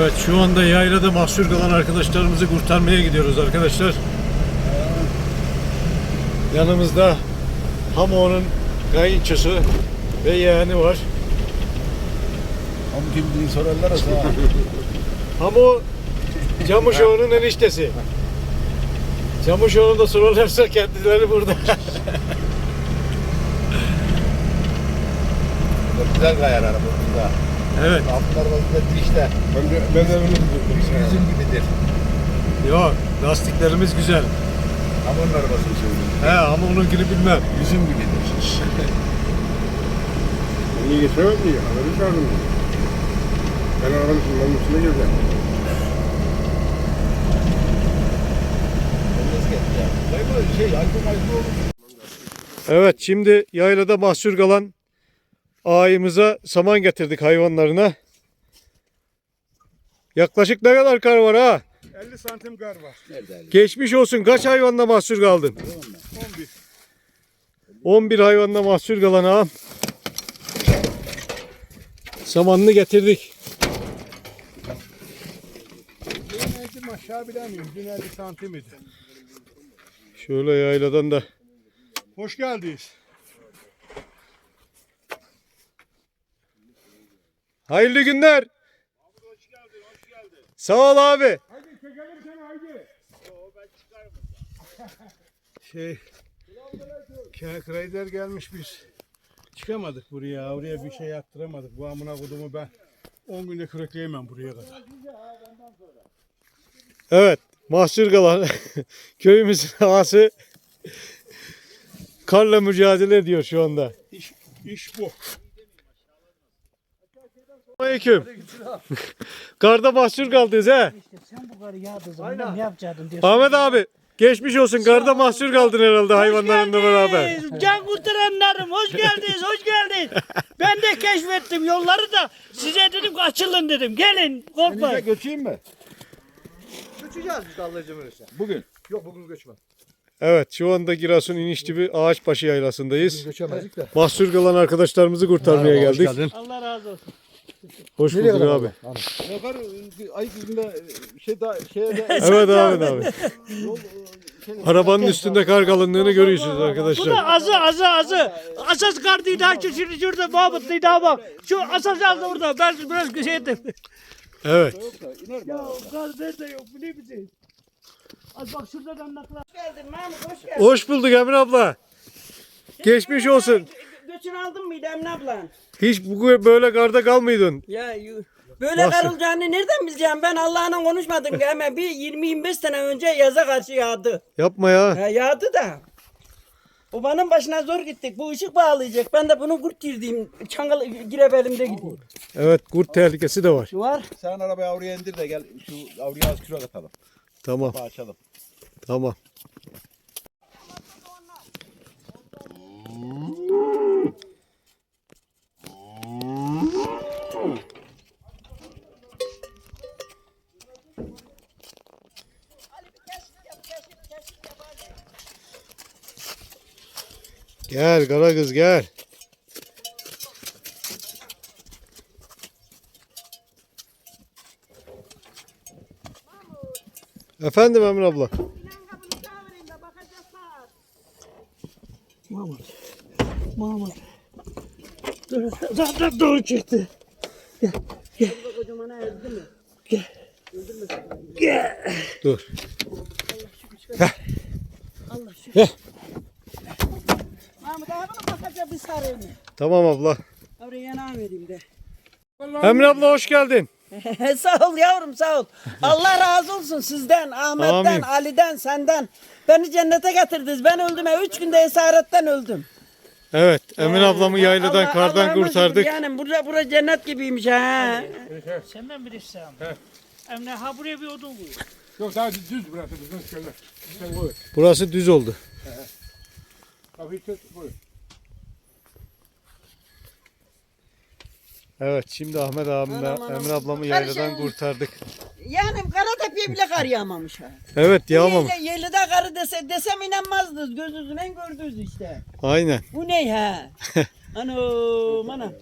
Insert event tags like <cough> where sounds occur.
Evet şu anda yaylada mahsur kalan arkadaşlarımızı kurtarmaya gidiyoruz arkadaşlar. Yanımızda Hamo'nun kayınçosu ve yeğeni var. Ama kim diye sorarlar ha. <laughs> Hamo Camuşoğlu'nun eniştesi. Camuşoğlu'nu da sorarlarsa kendileri burada. Güzel kayar araba güzel. Evet. Altlar vaziyette işte. Ben de, ben de bunu Yüzüm gibidir. Yok lastiklerimiz güzel. Ama onun arabasını söyleyeyim. He ama onunkini bilmem. Yüzüm gibidir. Niye geçemez mi? Haberi çağırdım. Ben arabanın şunların üstüne gireceğim. Şey. Evet şimdi yaylada mahsur kalan ağayımıza saman getirdik hayvanlarına. Yaklaşık ne kadar kar var ha? 50 santim kar var. Nerede? Geçmiş olsun. Kaç hayvanla mahsur kaldın? 11. 11 hayvanla mahsur kalan ağam. Samanını getirdik. Dün aşağı bilemiyorum. Dün 50 santim idi. Şöyle yayladan da. Hoş geldiniz. Hayırlı günler. Sağ ol abi. Haydi çekelim seni haydi. Şey, Krayder gelmiş biz. Çıkamadık buraya. Oraya bir şey yaptıramadık. Bu amına kodumu ben 10 günde kürekleyemem buraya kadar. Evet, mahsur kalan <laughs> köyümüzün ağası karla mücadele ediyor şu anda. İş, iş bu. Aleyküm. <laughs> Karda mahsur kaldınız he. Sen bu karı yağdığı zaman ne yapacaktın diyorsun. Ahmet abi geçmiş olsun. Karda mahsur kaldın herhalde hayvanlarınla beraber. Can kurtaranlarım hoş geldiniz hoş geldiniz. Ben de keşfettim yolları da size dedim ki açılın dedim. Gelin korkmayın. Göçeyim mi? Bugün. Yok bugün göçmem. Evet şu anda Giresun İnişlibi Ağaçbaşı yaylasındayız. Göçemedik de. Mahsur kalan arkadaşlarımızı kurtarmaya geldik. Allah razı olsun. Hoş bulduk abi. Yukarı ayık yüzünde şey daha şeye de Evet Ahmet abi. Arabanın üstünde kar kalınlığını görüyorsunuz Bu da arkadaşlar. azı azı azı. Asas kardıydı ha şu şurada, şurada Mahmut'luydu ama şu asas aldı orada. Ben biraz şey ettim. Evet. Ya kar nerede yok biliyor musun? Az bak şurada da anlatlar. Hoş geldin Mahmut hoş geldin. Hoş bulduk Emre abla. Geçmiş olsun. Göçünü aldın mıydı Emine ablan? Hiç bu böyle karda kalmıydın. Ya böyle Nasıl? karılacağını nereden bileceğim ben Allah'la konuşmadım ki hemen bir 20-25 sene önce yaza karşı yağdı. Yapma ya. Ha, yağdı da. Obanın başına zor gittik. Bu ışık bağlayacak. Ben de bunu kurt girdiğim çangal girebelimde gideyim. Evet kurt tehlikesi de var. Var. Sen arabayı avruya indir de gel şu avruya az kürek atalım. Tamam Kapağı açalım. tamam. Gel kara kız gel. Efendim Emre abla. Mahmut. Mahmut. Dur, Zaten doğru çıktı. Kocaman ezdi mi? Dur. Allah şükür. Mahmut abi bir sarayım. Tamam abla. Oraya yana vereyim de. Emre abla hoş geldin. <laughs> sağ ol yavrum sağ ol. Allah razı olsun sizden, Ahmet'ten, Amin. Ali'den, senden. Beni cennete getirdiniz. Ben öldüm. ya, Üç günde esaretten öldüm. Evet Emine ablamı yayladan Allah- kardan Allah'ıma kurtardık. Yani burada, burada cennet gibiymiş ha. Senden bir istem. Emre ha buraya bir odun koy. Yok daha düz burası. Düz şöyle. Sen koy. Burası düz oldu. Kapıyı tut koy. Evet şimdi Ahmet abimle Anam, anam. Emre ablamı yayladan kurtardık. Yani Karatepe'ye bile kar yağmamış ha. Evet yağmamış. Yeğle, Yeğle'de karı dese, desem inanmazdınız. Gözünüzden gördünüz işte. Aynen. Bu ne ha? <laughs> Anam anam.